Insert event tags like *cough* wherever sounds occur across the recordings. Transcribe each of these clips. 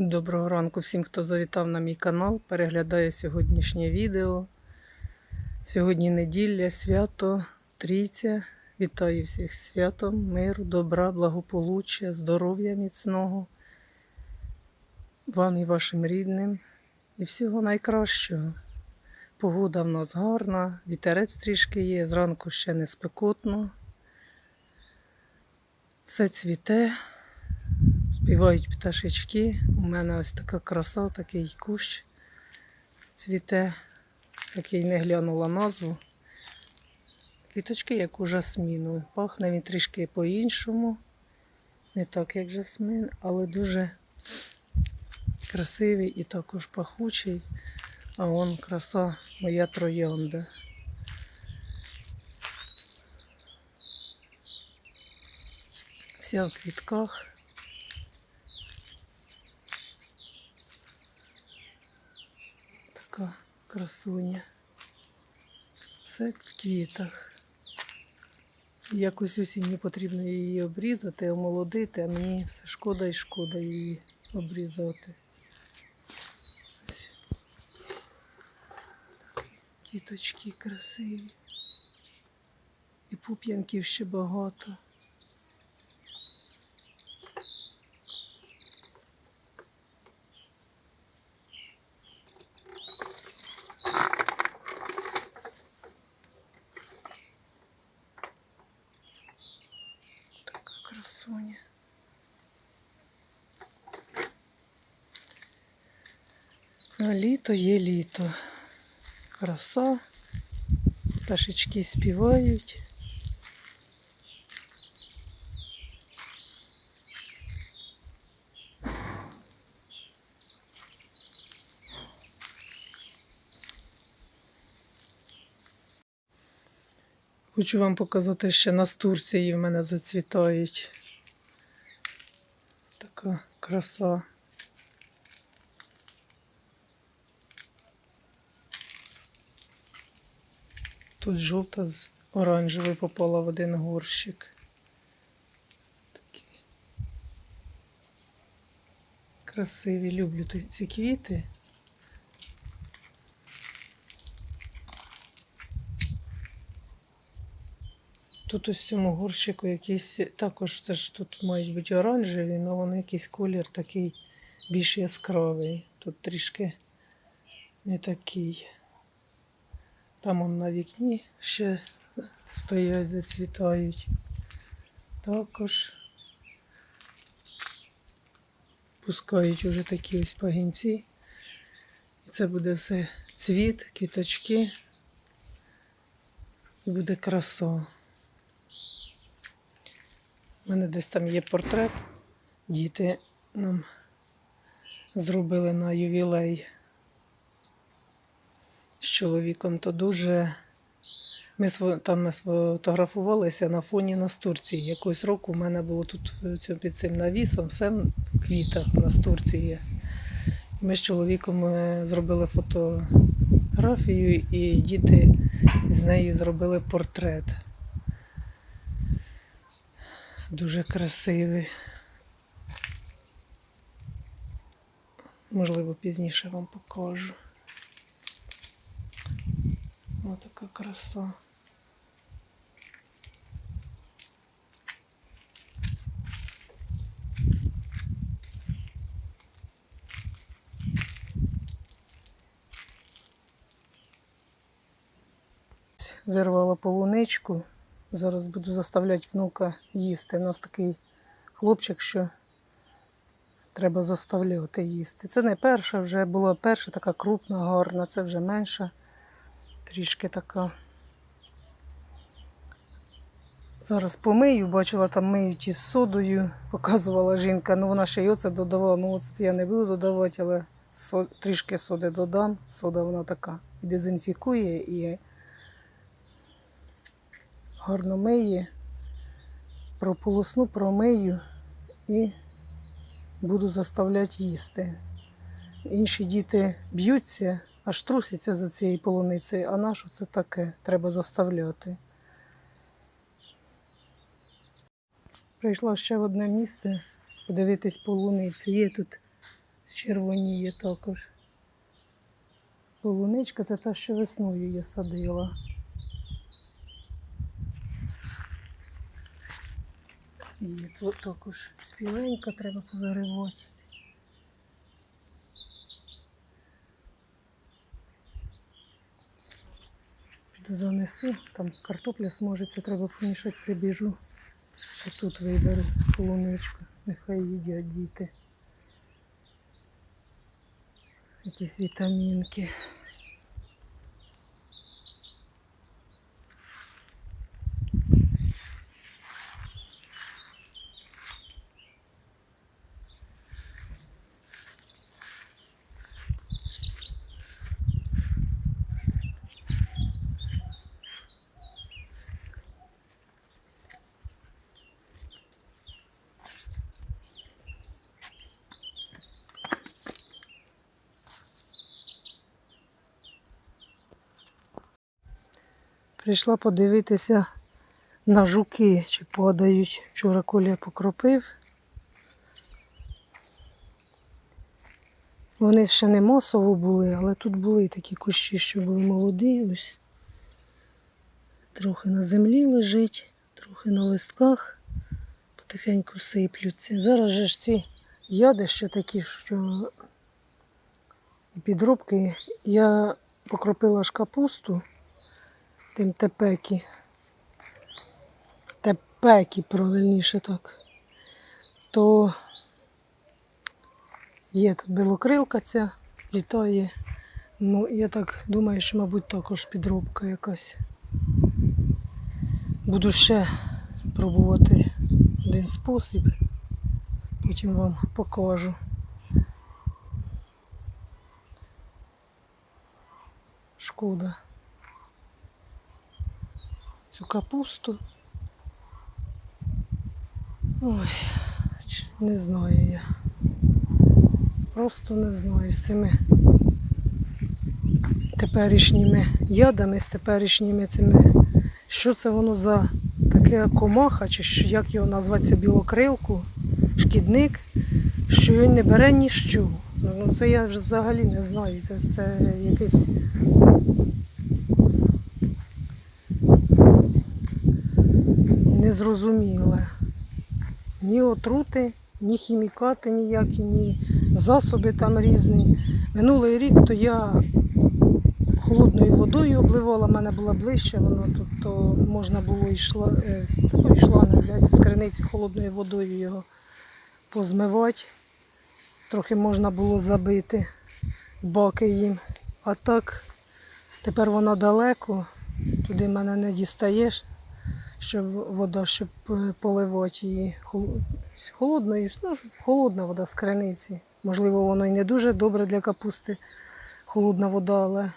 Доброго ранку всім, хто завітав на мій канал, переглядає сьогоднішнє відео. Сьогодні неділя, свято, трійця. Вітаю всіх святом, миру, добра, благополуччя, здоров'я міцного. Вам і вашим рідним. І всього найкращого. Погода в нас гарна, вітерець трішки є, зранку ще не спекотно. Все цвіте. Співають пташечки. У мене ось така краса, такий кущ цвіте, такий не глянула назву. Квіточки, як у жасміну. Пахне він трішки по-іншому. Не так, як жасмин, але дуже красивий і також пахучий. А он краса моя троянда. Вся в квітках. Така красуня. Все в квітах. Якось осінню потрібно її обрізати, омолодити, а мені все шкода і шкода її обрізати. Ось. Такі квіточки красиві. І пуп'янків ще багато. Така красуня. А літо є літо. Краса. Пташечки співають. Хочу вам показати, що настурції в мене зацвітають. Така краса. Тут жовта з оранжевою попала в один горщик. Такі. Красиві, люблю ці квіти. Тут ось в цьому горщику якісь, також це ж тут мають бути оранжеві, але вони якийсь колір такий більш яскравий. Тут трішки не такий. Там он на вікні ще стоять, зацвітають. Також пускають уже такі ось пагінці. І це буде все цвіт, квіточки. І буде краса. У мене десь там є портрет. Діти нам зробили на ювілей чоловіком, то дуже. Ми там ми сфотографувалися на фоні Настурції. Якогось року в мене було тут під цим навісом, все в квітах Настурції. Ми з чоловіком е, зробили фотографію, і діти з неї зробили портрет. Дуже красивий. Можливо, пізніше вам покажу. Ось така краса. Вирвала полуничку. Зараз буду заставляти внука їсти. У нас такий хлопчик, що треба заставляти їсти. Це не перша, вже була перша така крупна, гарна, це вже менша, трішки така. Зараз помию, бачила, там миють із содою, *laughs* показувала жінка. Ну вона ще й оце додавала. Ну оце я не буду додавати, але трішки соди додам. Сода вона така і дезінфікує, і гарно миє. Прополосну, промию і буду заставляти їсти. Інші діти б'ються, аж трусяться за цією полуницею, а нашу це таке, треба заставляти. Прийшла ще в одне місце подивитись полуницю. Є тут червоніє також. Полуничка це та, що весною я садила. І тут також спіленька треба повиривати. Занесу, там картопля сможеться, треба помішати, прибіжу. А тут виберу полуничку, нехай їдять діти. Якісь вітамінки. Прийшла подивитися на жуки, чи падають. Вчора Коля покропив. Вони ще не масово були, але тут були такі кущі, що були молоді. Ось. Трохи на землі лежить, трохи на листках, потихеньку сиплються. Зараз же ж ці яди ще такі, що підробки. Я покропила ж капусту тим тепекі. Тепекі, правильніше так. То є тут білокрилка ця, літає. Ну, я так думаю, що, мабуть, також підробка якась. Буду ще пробувати один спосіб, потім вам покажу. Шкода цю капусту. Ой, не знаю я. Просто не знаю з цими теперішніми ядами, з теперішніми цими. Що це воно за таке комаха, чи як його назвати, білокрилку, шкідник, що він не бере ніщо. Ну це я вже взагалі не знаю. Це, це якийсь незрозуміле. Ні отрути, ні хімікати ніякі, ні засоби там різні. Минулий рік то я холодною водою обливала, в мене була ближче, воно тут то можна було і шла, е, з такої взяти з криниці холодною водою його позмивати. Трохи можна було забити баки їм. А так, тепер вона далеко, туди мене не дістаєш щоб вода, щоб поливати її з ну, холодна вода з криниці. Можливо, воно і не дуже добре для капусти, холодна вода, але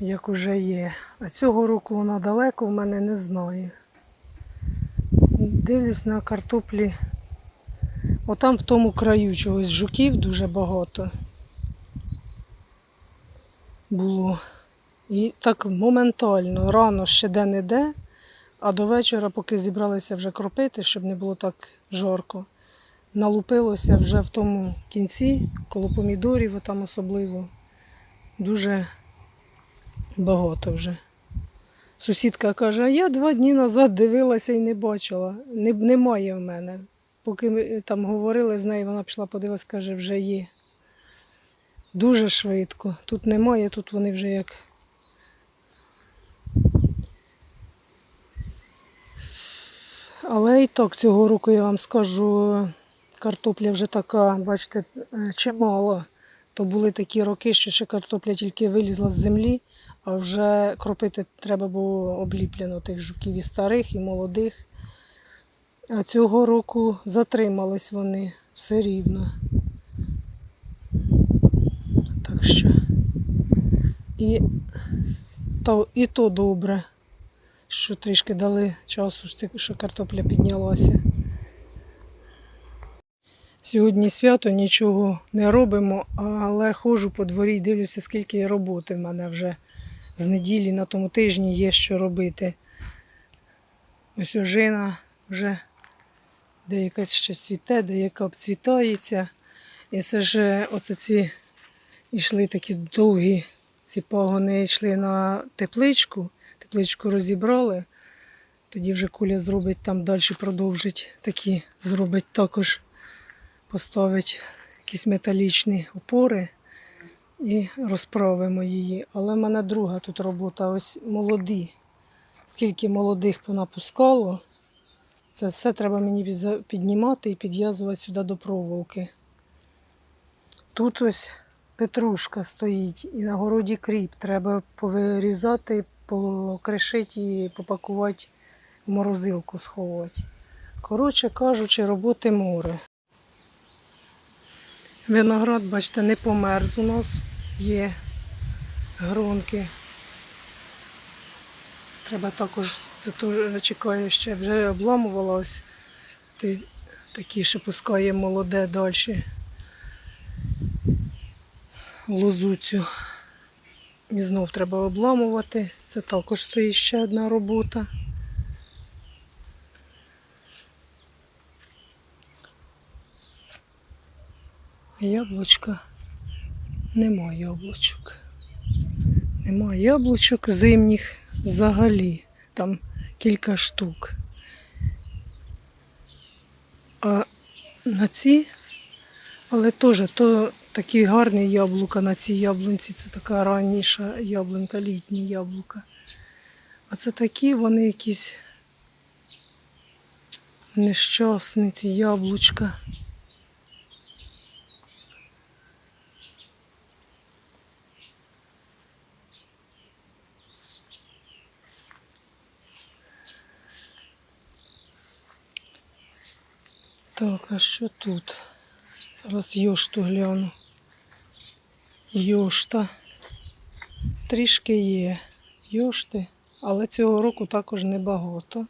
як уже є. А цього року вона далеко в мене не знаю. Дивлюсь на картоплі. Отам в тому краю чогось жуків дуже багато було. І так моментально, рано ще де-не-де, а до вечора, поки зібралися вже кропити, щоб не було так жарко, налупилося вже в тому кінці, коло помідорів, а там особливо, дуже багато вже. Сусідка каже, а я два дні назад дивилася і не бачила. Не, немає в мене. Поки ми там говорили з нею, вона пішла подивилась, каже, вже є. Дуже швидко. Тут немає, тут вони вже як Але і так цього року я вам скажу, картопля вже така, бачите, е, чимало. То були такі роки, що ще картопля тільки вилізла з землі, а вже кропити треба було обліплено тих жуків і старих, і молодих. А цього року затримались вони все рівно. Так що і то, і то добре що трішки дали часу, що картопля піднялася. Сьогодні свято, нічого не робимо, але ходжу по дворі і дивлюся, скільки роботи в мене вже з неділі на тому тижні є що робити. Ось ожина вже деяка ще цвіте, деяка обцвітається. І це ж е, оце ці йшли такі довгі, ці пагони йшли на тепличку, тепличку розібрали. Тоді вже куля зробить там далі продовжить такі, зробить також, поставить якісь металічні опори і розправимо її. Але в мене друга тут робота, ось молоді. Скільки молодих понапускало, це все треба мені піднімати і підв'язувати сюди до проволоки. Тут ось петрушка стоїть і на городі кріп. Треба повирізати, покришити і попакувати в морозилку сховати. Коротше кажучи, роботи море. Виноград, бачите, не померз у нас, є гронки. Треба також, це теж чекаю ще, вже обламувала ось ти, такі, що пускає молоде далі. Лозу цю. І знов треба обламувати. Це також стоїть ще одна робота. Яблучка. Нема яблучок. Нема яблучок зимніх взагалі. Там кілька штук. А на ці, але теж то такі гарні яблука на цій яблунці. Це така ранніша яблунька, літні яблука. А це такі вони якісь нещасні ці яблучка. Так, а що тут? Зараз йошту гляну. Йошта. Трішки є йошти, але цього року також небагато.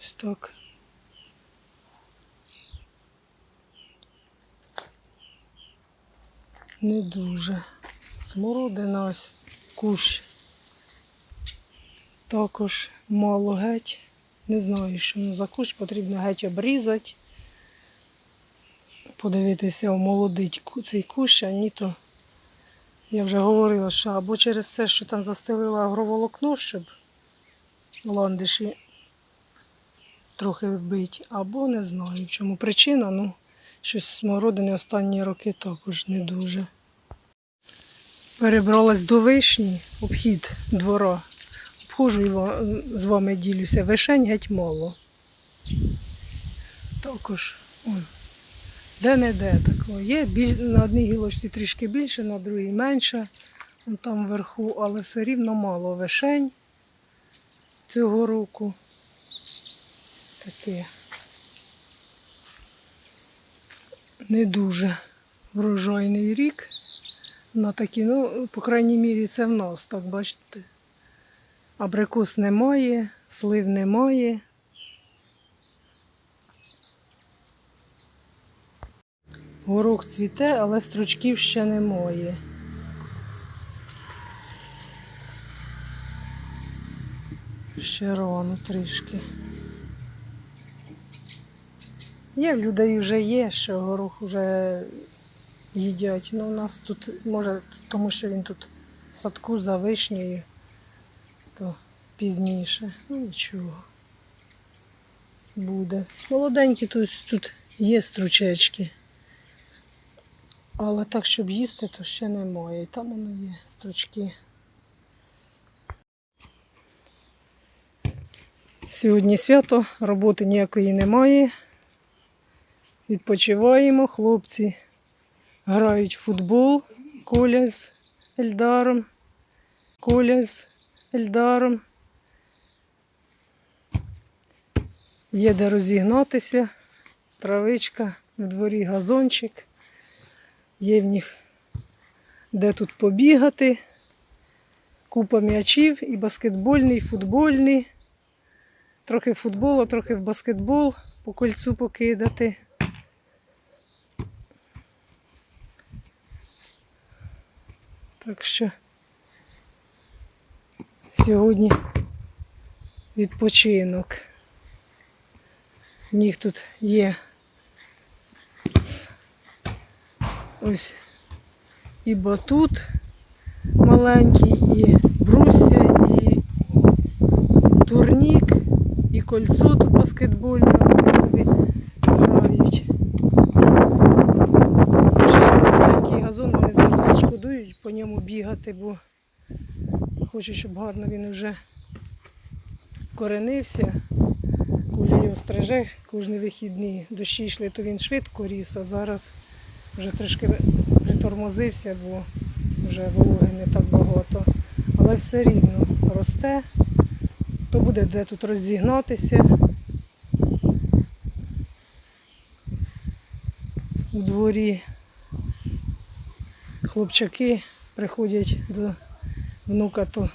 Ось так. Не дуже. Смородина ось кущ. Також мало геть. Не знаю, що ну, за кущ потрібно геть обрізати. Подивитися, омолодить цей кущ, а ні то. Я вже говорила, що або через те, що там застелила агроволокно, щоб ландиші трохи вбить, або не знаю, в чому причина, ну щось смородини останні роки також не дуже. Перебралась до вишні, обхід двора. Обходжу і з вами ділюся. Вишень геть мало. Також он, де-не-де такого. Є на одній гілочці трішки більше, на другій менше. Вон там вверху, але все рівно мало вишень цього року. Таке. Не дуже врожайний рік. На такі, ну, по крайній мірі, це в нас, так бачите. Абрикос немає, слив немає. Горох цвіте, але стручків ще немає. Ще рано трішки. Є в людей вже є, що горох вже їдять. Ну, у нас тут, може, тому що він тут в садку за вишнею, то пізніше. Ну нічого. Буде. Молоденькі тут, тут є стручечки. Але так, щоб їсти, то ще немає. І там воно є стручки. Сьогодні свято, роботи ніякої немає. Відпочиваємо, хлопці грають в футбол. Коля з Ельдаром. Коля з Ельдаром. Є де розігнатися. Травичка, в дворі газончик. Є в них де тут побігати. Купа м'ячів і баскетбольний, і футбольний. Трохи в футбол, а трохи в баскетбол по кольцу покидати. Так що сьогодні відпочинок. В них тут є Ось і батут маленький, і брусся, і турнік, і кольцо тут баскетбольне, вони собі грають. Ще маленький газон, вони зараз шкодують по ньому бігати, бо хочуть, щоб гарно він вже коренився. Куля його стриже кожні вихідні. Дощі йшли, то він швидко ріс, а зараз вже трошки притормозився, бо вже вологи не так багато. Але все рівно росте, то буде де тут розігнатися. У дворі хлопчаки приходять до внука, то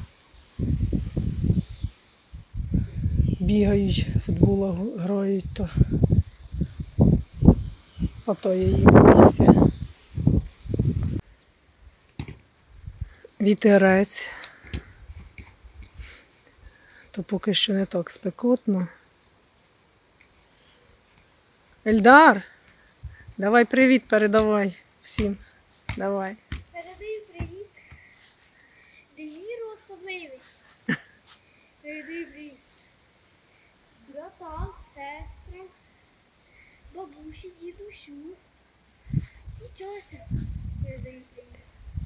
бігають, футбола грають, то хватає їм місця. Вітерець. То поки що не так спекотно. Ельдар, давай привіт передавай всім. Давай. Передаю привіт. Девіру особливий. Передаю привіт. Братам, сестрам, бабусі, дідусю. І тьося.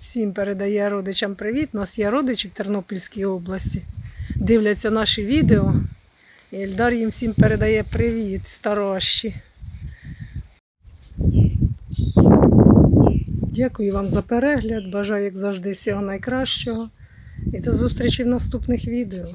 Всім передає родичам привіт. У нас є родичі в Тернопільській області. Дивляться наші відео. І Ельдар їм всім передає привіт, старощі. Дякую вам за перегляд. Бажаю, як завжди, всього найкращого. І до зустрічі в наступних відео.